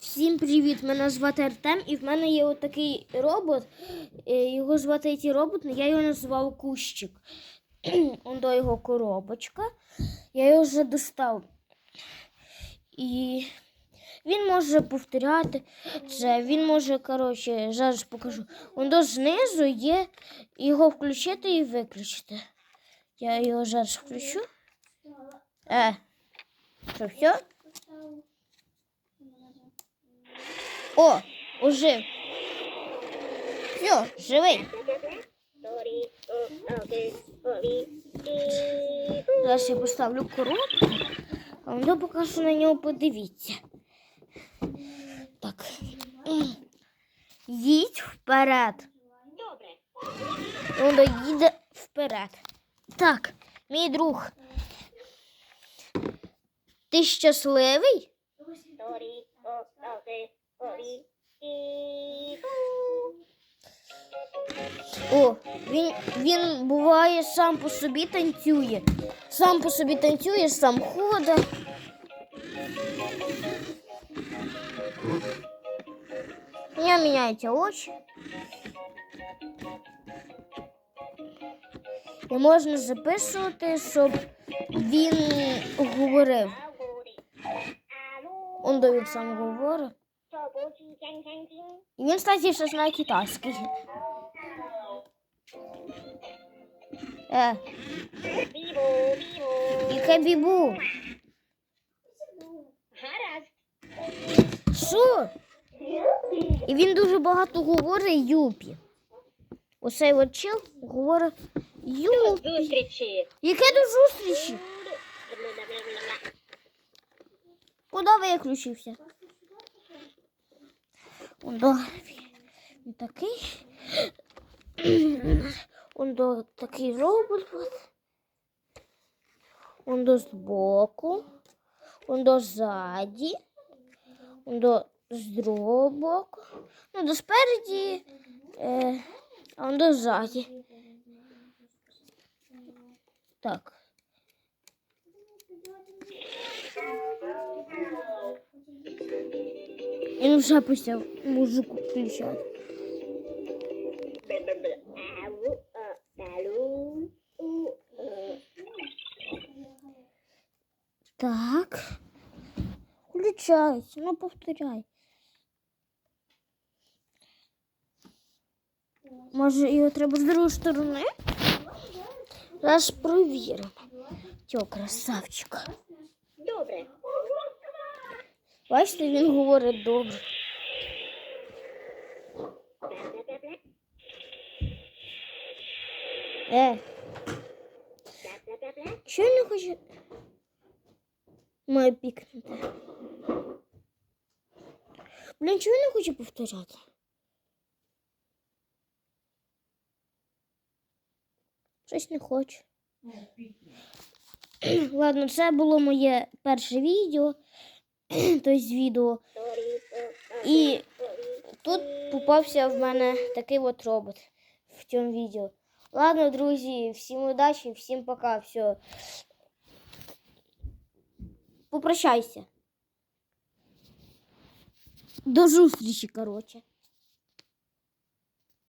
Всім привіт! Мене звати Артем, і в мене є отакий робот. Е, Його звати ті робот, я його називав Кущик. Он до його коробочка. Я його вже достав. І він може повторяти це. Він може, коротше, зараз покажу. Он до знизу є його включити і виключити. Я його зараз включу. Е, що все? О, ожив. Все, живий. Зараз я поставлю коробку, а воно поки що на нього подивіться. Так. Їдь вперед. Воно їде вперед. Так, мій друг. Ти щасливий? О, він, він буває сам по собі танцює. Сам по собі танцює, сам ходить. Нього міняються очі. І можна записувати, щоб він говорив. Он він сам говорить. І він, кстати, ще знає китайський. Е, яке бібу? Що? І він дуже багато говорить юпі. Оцей от чел говорить юпі. Яке до зустрічі? Куди виключився? Он до він такий. Он до такий робот. от. Он до збоку. Он до ззаді. Он до з другого боку. Ну, до спереді. Е, а он до ззаді. Так. Він вже почав музику включати. Так. Включається, ну повторяй. Може, його треба з другої сторони? Зараз провіримо. Цього красавчика. Бачите, він говорить добре. Е, що він не хоче? Має пікнути. Блін, чого він не хоче повторяти? Щось не хоче. Ладно, це було моє перше відео. Тобто відео. І тут попався в мене такий от робот в цьому відео. Ладно, друзі, всім удачі, всім пока, все. Попрощайся. До зустрічі, коротше.